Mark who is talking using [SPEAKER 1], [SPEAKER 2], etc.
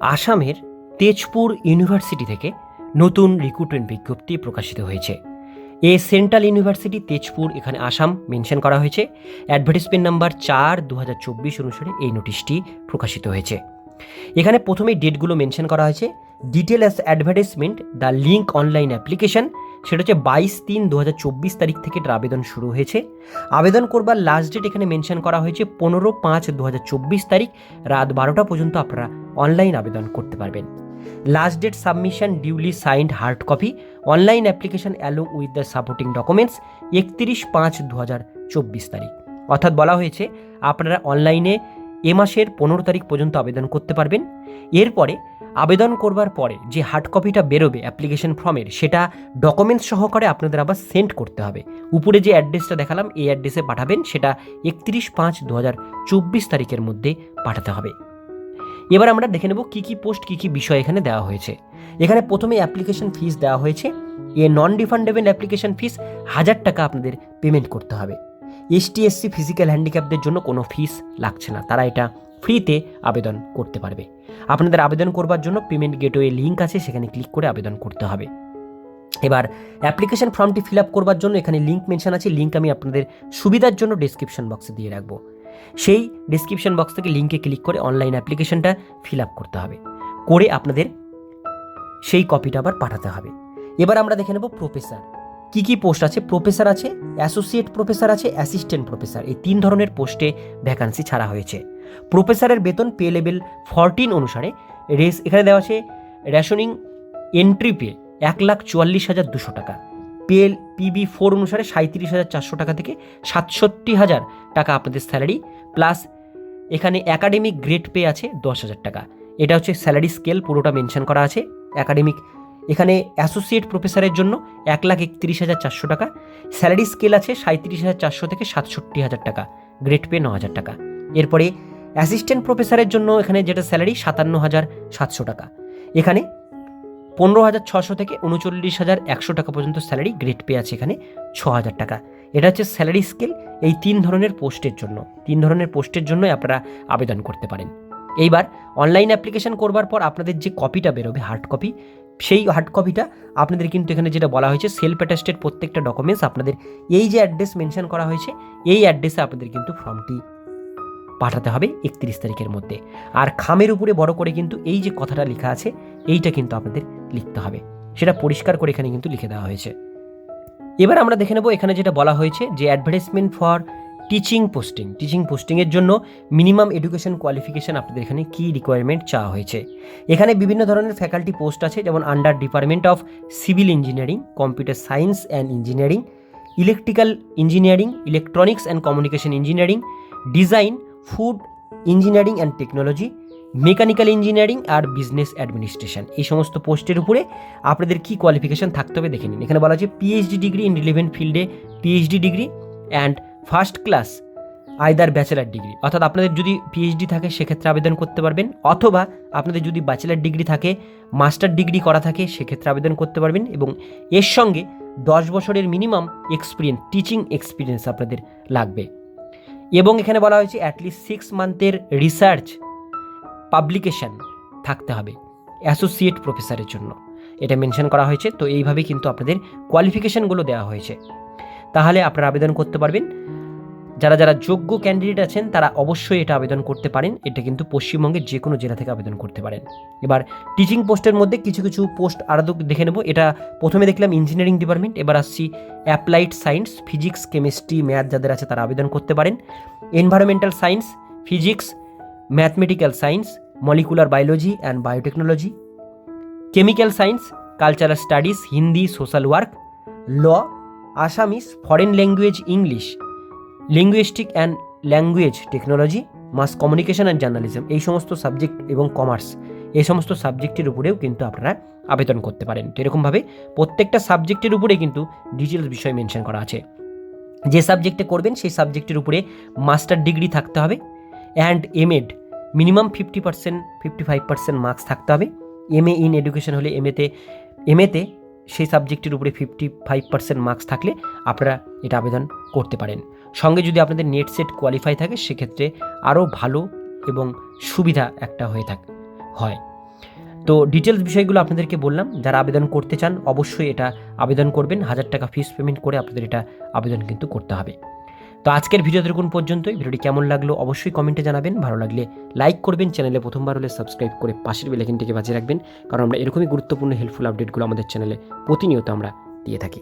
[SPEAKER 1] আসামের তেজপুর ইউনিভার্সিটি থেকে নতুন রিক্রুটমেন্ট বিজ্ঞপ্তি প্রকাশিত হয়েছে। এ সেন্ট্রাল ইউনিভার্সিটি তেজপুর, এখানে আসাম মেনশন করা হয়েছে। অ্যাডভার্টিসমেন্ট নাম্বার চার দু অনুসারে এই নোটিশটি প্রকাশিত হয়েছে। এখানে প্রথমেই ডেটগুলো মেনশন করা হয়েছে। Detail advertisement the link online application, সেটা হচ্ছে বাইশ তিন দু তারিখ থেকে এটার আবেদন শুরু হয়েছে। আবেদন করবার লাস্ট ডেট এখানে মেনশন করা হয়েছে পনেরো পাঁচ দু তারিখ, রাত বারোটা পর্যন্ত আপনারা অনলাইন আবেদন করতে পারবেন। Last date submission duly signed hard copy online application along with the supporting documents একত্রিশ পাঁচ দু হাজার চব্বিশ তারিখ। অর্থাৎ বলা হয়েছে, আপনারা অনলাইনে এ মাসের পনেরো তারিখ পর্যন্ত আবেদন করতে পারবেন। এরপরে আবেদন করবার পরে যে হার্ড কপিটা বেরোবে অ্যাপ্লিকেশন ফর্মের সেটা ডকুমেন্টস সহকারে আপনাদের আবার সেন্ড করতে হবে। উপরে যে অ্যাড্রেসটা দেখালাম, এই অ্যাড্রেসে পাঠাবেন, সেটা একত্রিশ পাঁচ দু হাজার চব্বিশ তারিখের মধ্যে পাঠাতে হবে। এবার আমরা দেখে নেব কী কী পোস্ট, কী কী বিষয় এখানে দেওয়া হয়েছে। এখানে প্রথমে অ্যাপ্লিকেশন ফিস দেওয়া হয়েছে। এ নন রিফান্ডেবল অ্যাপ্লিকেশন ফিস হাজার টাকা আপনাদের পেমেন্ট করতে হবে। এসটি এসসি ফিজিক্যাল হ্যান্ডিক্যাপদের জন্য কোনো ফিস লাগছে না। তারা এটা ফ্রিতে আবেদন করতে পারবে। আপনাদের আবেদন করবার জন্য পেমেন্ট গেটওয়ে লিঙ্ক আছে, সেখানে ক্লিক করে আবেদন করতে হবে। এবার অ্যাপ্লিকেশন ফর্মটি ফিল আপ করবার জন্য এখানে লিঙ্ক মেনশন আছে। লিঙ্ক আমি আপনাদের সুবিধার জন্য ডিসক্রিপশন বক্সে দিয়ে রাখব। সেই ডিসক্রিপশন বক্স থেকে লিঙ্কে ক্লিক করে অনলাইন অ্যাপ্লিকেশনটা ফিল আপ করতে হবে। করে আপনাদের সেই কপিটা আবার পাঠাতে হবে। এবার আমরা দেখে নেব প্রফেসর কি কি পোস্ট আছে? প্রফেসর আছে অ্যাসোসিয়েট প্রফেসর আছে অ্যাসিস্ট্যান্ট প্রফেসর এই তিন ধরনের পোস্টে ভ্যাকান্সি ছাড়া হয়েছে। প্রফেসরের বেতন পে লেভেল ফরটিন অনুসারে রেস এখানে দেওয়া আছে রেশনিং এন্ট্রি পে এক লাখ চুয়াল্লিশ হাজার দুশো টাকা। পেল পিবি ফোর অনুসারে সাঁত্রিশ হাজার চারশো টাকা থেকে সাতষট্টি হাজার টাকা আপনাদের স্যালারি, প্লাস এখানে একাডেমিক গ্রেড পে আছে দশ হাজার টাকা। এটা হচ্ছে স্যালারি স্কেল, পুরোটা মেনশন করা আছে একাডেমিক। এখানে অ্যাসোসিয়েট প্রফেসরের জন্য এক লাখ একত্রিশ হাজার চারশো টাকা। স্যালারি স্কেল আছে সাঁত্রিশ হাজার চারশো থেকে সাতষট্টি হাজার টাকা, গ্রেড পে ন হাজার টাকা। এরপরে অ্যাসিস্ট্যান্ট প্রফেসরের জন্য এখানে যেটা স্যালারি সাতান্ন হাজার সাতশো টাকা। এখানে পনেরো হাজার ছশো থেকে উনচল্লিশ হাজার একশো টাকা পর্যন্ত স্যালারি গ্রেড পে আছে এখানে ছ হাজার টাকা। এটা হচ্ছে স্যালারি স্কেল এই তিন ধরনের পোস্টের জন্য। তিন ধরনের পোস্টের জন্যই আপনারা আবেদন করতে পারেন। এইবার অনলাইন অ্যাপ্লিকেশন করবার পর আপনাদের যে কপিটা বেরোবে, হার্ড কপি, সেই হার্ড কপিটা আপনাদের কিন্তু এখানে যেটা বলা হয়েছে, সেলফ অ্যাটাস্টেড প্রত্যেকটা ডকুমেন্টস আপনাদের এই যে অ্যাড্রেস মেনশন করা হয়েছে, এই অ্যাড্রেসে আপনাদের কিন্তু ফর্মটি পাঠাতে হবে একত্রিশ তারিখের মধ্যে। আর খামের উপরে বড় করে কিন্তু এই যে কথাটা লেখা আছে, এইটা কিন্তু আপনাদের লিখতে হবে। সেটা পরিষ্কার করে এখানে কিন্তু লিখে দেওয়া হয়েছে। এবার আমরা দেখে নেব এখানে যেটা বলা হয়েছে যে advertisement for teaching posting teaching পোস্টিংয়ের জন্য মিনিমাম এডুকেশন কোয়ালিফিকেশান আপনাদের এখানে কী রিকোয়ারমেন্ট চাওয়া হয়েছে। এখানে বিভিন্ন ধরনের ফ্যাকাল্টি পোস্ট আছে, যেমন under department of civil engineering computer science and engineering electrical engineering electronics and communication engineering design food engineering and technology mechanical engineering R business administration. এই সমস্ত পোস্টের উপরে আপনাদের কী কোয়ালিফিকেশান থাকতে হবে দেখে নিন। এখানে বলা আছে পিএইচডি ডিগ্রি ইন রিলেভেন্ট ফিল্ডে PhD degree and first class either bachelor degree অর্থাৎ আপনাদের যদি পিএইচডি থাকে, সেক্ষেত্রে আবেদন করতে পারবেন। অথবা আপনাদের যদি ব্যাচেলার ডিগ্রি থাকে মাস্টার ডিগ্রি করা থাকে, সেক্ষেত্রে আবেদন করতে পারবেন এবং এর সঙ্গে দশ বছরের মিনিমাম এক্সপিরিয়েন্স টিচিং এক্সপিরিয়েন্স আপনাদের লাগবে। এবং এখানে বলা হয়েছে অ্যাটলিস্ট সিক্স মান্থের রিসার্চ পাবলিকেশন থাকতে হবে অ্যাসোসিয়েট প্রফেসরের জন্য। এটা মেনশন করা হয়েছে, তো এইভাবে কিন্তু আপনাদের কোয়ালিফিকেশানগুলো দেওয়া হয়েছে। তাহলে আপনারা আবেদন করতে পারবেন। যারা যারা যোগ্য ক্যান্ডিডেট আছেন, তারা অবশ্যই এটা আবেদন করতে পারেন। এটা কিন্তু পশ্চিমবঙ্গের যে কোনো জেলা থেকে আবেদন করতে পারেন। এবার টিচিং পোস্টের মধ্যে কিছু কিছু পোস্ট আরও দেখে নেব। এটা প্রথমে দেখলাম ইঞ্জিনিয়ারিং ডিপার্টমেন্ট এবার আসছি applied science physics chemistry math যাদের আছে তারা আবেদন করতে পারেন। Environmental science physics mathematical science molecular biology and biotechnology chemical science cultural studies Hindi social work law Assamese foreign language English linguistic and language technology mass communication and journalism এই সমস্ত subject এবং commerce এই সমস্ত সাবজেক্টের উপরেও কিন্তু আপনারা আবেদন করতে পারেন। তো এরকমভাবে প্রত্যেকটা সাবজেক্টের উপরে কিন্তু ডিটেলস বিষয় মেনশন করা আছে। যে সাবজেক্টে করবেন, সেই সাবজেক্টের উপরে মাস্টার ডিগ্রি থাকতে হবে। And M Ed minimum fifty percent fifty five percent marks থাকতে হবে। এম এ ইন এডুকেশন হলে এম এতে এম এতে সেই সাবজেক্টের উপরে ফিফটি ফাইভ পার্সেন্ট মার্কস থাকলে আপনারা এটা আবেদন করতে পারেন। সঙ্গে যদি আপনাদের নেট সেট কোয়ালিফাই থাকে, সেক্ষেত্রে আরও ভালো এবং সুবিধা একটা হয়ে থাক, হয়। তো ডিটেলস বিষয়গুলো আপনাদেরকে বললাম, যারা আবেদন করতে চান, অবশ্যই এটা আবেদন করবেন। হাজার টাকা ফিস পেমেন্ট করে আপনাদের এটা আবেদন কিন্তু করতে হবে। তো আজকের ভিডিও দেখুন পর্যন্তই। ভিডিওটি কেমন লাগল অবশ্যই কমেন্টে জানাবেন। ভালো লাগলে লাইক করবেন, চ্যানেলে প্রথমবার হলে সাবস্ক্রাইব করে পাশের বেলাইকিনটিকে বাজিয়ে রাখবেন। কারণ আমরা এরকমই গুরুত্বপূর্ণ হেল্পফুল আপডেটগুলো আমাদের চ্যানেলে প্রতিনিয়ত আমরা দিয়ে থাকি।